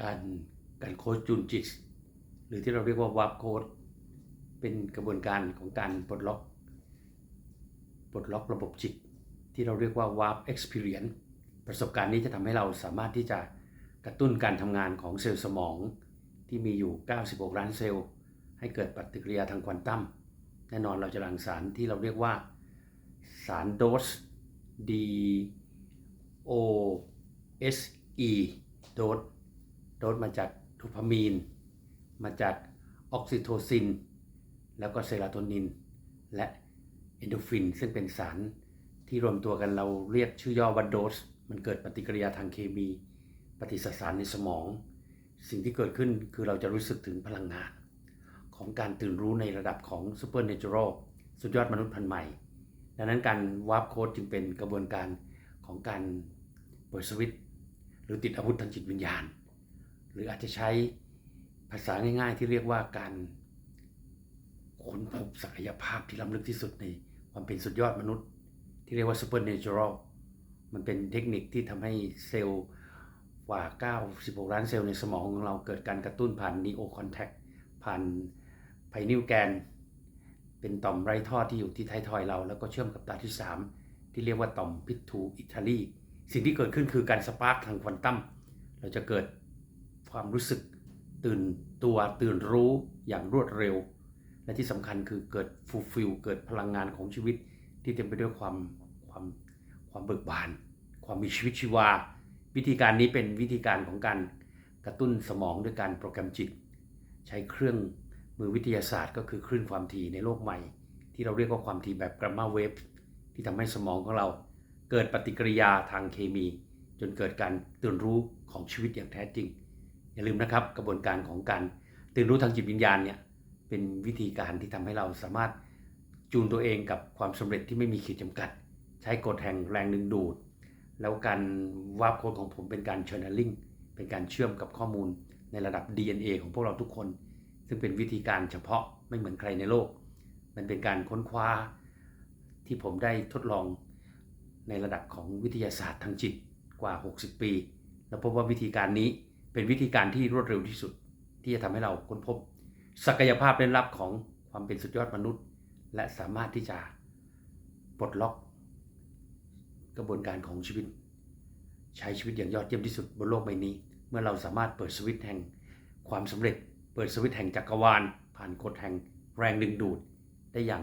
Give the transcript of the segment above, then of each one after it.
การการโค้ชจูนจิตหรือที่เราเรียกว่าวาร์ปโค้ดเป็นกระบวนการของการปลดล็อกปลดล็อกระบบจิต ที่เราเรียกว่าวาร์ป experience ประสบการณ์นี้จะทำให้เราสามารถที่จะกระตุ้นการทำงานของเซลล์สมอง ที่มีอยู่ 96 ล้านเซลล์ ให้เกิดปฏิกิริยาทางควอนตัม แน่นอนเราจะหลั่งสารที่เราเรียกว่าสารโดส D O S E โดส โดสมาจากโดพามีน มาจากออกซิโทซิน แล้วก็เซโรโทนิน และเอนโดฟิน ซึ่งเป็นสารที่รวมตัวกันเราเรียกชื่อย่อว่าโดส มันเกิดปฏิกิริยาทางเคมี ปฏิสสารในสมอง สิ่งที่เกิดขึ้นคือเราจะรู้สึกถึงพลังงาน ของการตื่นรู้ในระดับของซูเปอร์เนเจอรัลสุดยอดมนุษย์พันธุ์ใหม่ ดังนั้นการวาร์ปโค้ดจึงเป็นกระบวนการของการเปิดสวิตช์หรือติดอาวุธทางจิตวิญญาณ หรืออาจจะใช้ภาษาง่ายๆที่เรียกว่าการค้นพบศักยภาพที่ล้ำลึกที่สุดในความเป็นสุดยอดมนุษย์ ที่เรียกว่าซูเปอร์เนเจอรัลมันเป็นเทคนิคที่ทำให้เซลล์กว่า 96 ล้านเซลล์ในสมองของเราเกิดการกระตุ้นผ่านนีโอคอนแทคผ่านไพนิวแกน เป็นต่อมไร้ท่อที่อยู่ที่ท้ายทอยเรา แล้วก็เชื่อมกับตาที่ 3 ที่เรียกว่าต่อมพิทูอิตาลี สิ่งที่เกิดขึ้นคือการสปาร์กทางควอนตัม เราจะเกิด ความรู้สึกตื่นตัวตื่นรู้อย่างรวดเร็ว และที่สำคัญคือเกิดฟูลฟิลเกิดพลังงานของชีวิตที่เต็มไปด้วยความความความเบิกบาน ความมีชีวิตชีวา วิธีการนี้เป็นวิธีการของการกระตุ้นสมองด้วยการโปรแกรมจิต ใช้เครื่องมือวิทยาศาสตร์ก็คือคลื่นความถี่ในโลกใหม่ ที่เราเรียกว่าความถี่แบบกรามาเวฟที่ทำให้สมองของเรา เกิดปฏิกิริยาทางเคมี จนเกิดการตื่นรู้ของชีวิตอย่างแท้จริง อย่าลืมนะครับกระบวนการของการตื่นรู้ทางจิตวิญญาณเนี่ยเป็นวิธีการที่ทำให้เราสามารถจูนตัวเองกับความสำเร็จที่ไม่มีขีดจำกัด ใช้กฎแห่งแรงดึงดูด แล้วการวาร์ปโค้ดของผมเป็นการ channeling เป็นการเชื่อมกับข้อมูลในระดับ DNA ของพวกเราทุกคน ซึ่งเป็นวิธีการเฉพาะไม่เหมือนใครในโลก มันเป็นการค้นคว้าที่ผมได้ทดลองในระดับของวิทยาศาสตร์ทางจิตกว่า 60 ปี แล้วพบว่าวิธีการนี้ เป็นวิธีการที่รวดเร็วที่สุด ที่จะทำให้เราค้นพบ ศักยภาพเร้นลับของความเป็นสุดยอดมนุษย์ และสามารถที่จะปลดล็อก กระบวนการของชีวิต ใช้ชีวิตอย่างยอดเยี่ยมที่สุดบนโลกใบนี้ เมื่อเราสามารถเปิดสวิตช์แห่งความสำเร็จ เปิดสวิตช์แห่งจักรวาล ผ่านกฎแห่งแรงดึงดูด ได้อย่าง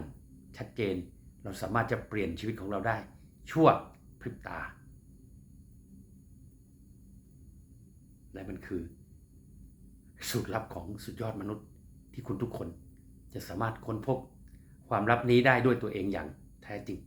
ชัดเจน เราสามารถจะเปลี่ยนชีวิตของเราได้ ชั่วพริบตา และมันคือ สูตรลับของสุดยอดมนุษย์ที่คุณทุกคนจะสามารถค้นพบความลับนี้ได้ด้วยตัวเองอย่างแท้จริง